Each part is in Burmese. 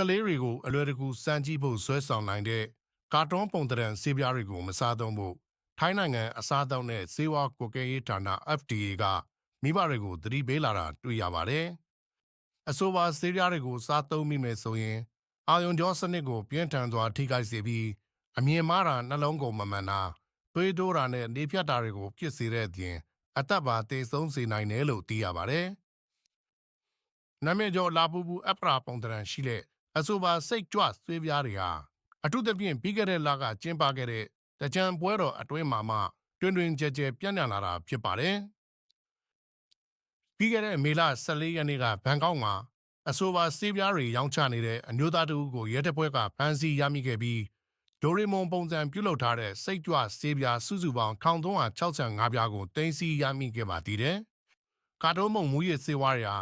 ကလေးတွေကိုအလွယ်တကူစမ်းကြည့်ဖို့ဆွဲဆောင်နိုင်တဲ့ကာတွန်းပုံသဏ္ဍာန်ဆေးပြားတွေကိုမစားသုံးဖို့ထိုင်းနိုင်ငံအစားအသောက်နဲ့ဆေးဝါးကွက်ကဲရေးဌာန FDA ကမိဘတွေကိုသတိပေးလာတာတွေ့ရပါတယ်။အဆိုပါဆေးပြားတွေကိုစားသုံးမိမယ်ဆိုရင်အာယုံကြောစနစ်ကိုပြင်းထန်စွာထိခိုက်စေပြီးအမြင်မှားတာနှလုံးကုန်မမှန်တာသွေးတိုးတာနဲ့နေဖြတ်တာတွေကိုဖြစ်စေတဲ့အပြင်အသက်ပါသေဆုံးစေနိုင်တယ်လို့သိရပါတယ်။နာမည်ကျော်လာပူပူအပရာပုံသဏ္ဍာန်ရှိတဲ့ အဆိုပါစိတ်ကြွသွေးပြားတွေဟာအထူးသဖြင့်ပြီးခဲ့တဲ့လကကျင်းပခဲ့တဲ့တကြံပွဲတော်အတွင်းမှာမှတွင်တွင်ကြဲကြဲပြန့်နှံ့လာတာဖြစ်ပါတယ်။ပြီးခဲ့တဲ့မေလ14ရက်နေ့ကဘန်ကောက်မှာအဆိုပါစေးပြားတွေရောင်းချနေတဲ့အမျိုးသားတဦးကိုရဲတပ်ဖွဲ့ကဖမ်းဆီးရမိခဲ့ပြီးဒိုရီမွန်ပုံစံပြုလုပ်ထားတဲ့စိတ်ကြွစေးပြားစုစုပေါင်း1365ပြားကိုတင်စီရမိခဲ့ပါသေးတယ်။ကာတိုးမုံမူရစ်စေဝါးတွေဟာ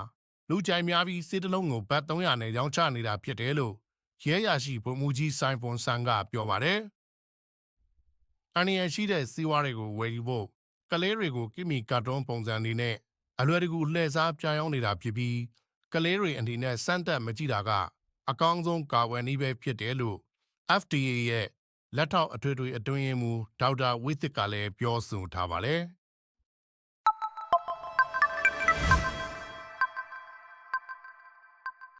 လူကြိုက်များပြီးစေးတလုံးကိုဘတ်300နဲ့ရောင်းချနေတာဖြစ်တယ်လို့ရဲရရှိဗိုလ်မှူးကြီးဆိုင်ပွန်ဆန်ကပြောပါတယ်။အန်ရရှိတဲ့စေဝါးတွေကိုဝယ်ယူဖို့ကလေးတွေကိုကိမီကာတွန်းပုံစံအနေနဲ့အလွယ်တကူလှည့်စားပြားရောက်နေတာဖြစ်ပြီးကလေးတွေအနေနဲ့စမ်းသက်မကြည့်တာကအကောင်းဆုံးကာဝယ်နည်းပဲဖြစ်တယ်လို့ FDA ရဲ့လက်ထောက်အထွေထွေအတွင်းရေးမှူးဒေါက်တာဝိသစ်ကလည်းပြောဆိုထားပါတယ်။